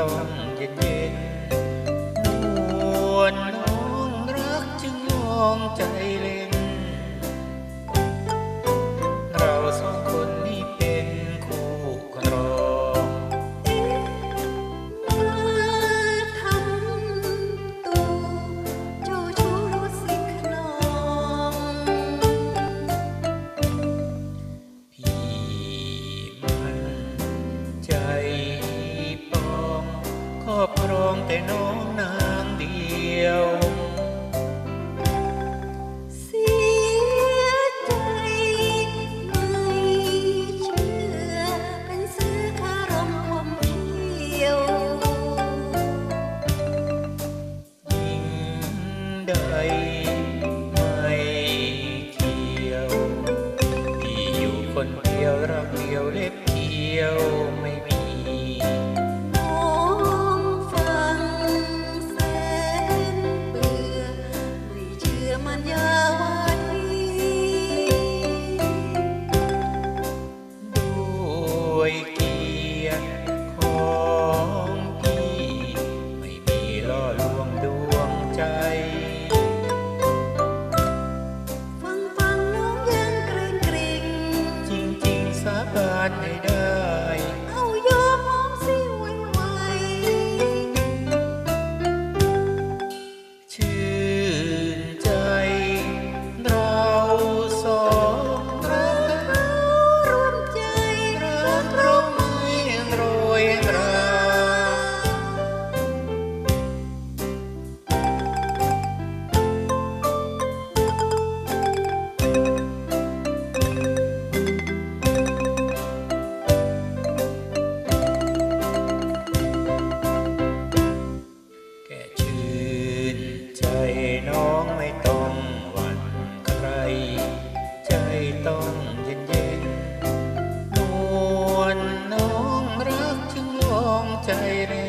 Oh. like me. เวลน้องรักจึงลองใจเร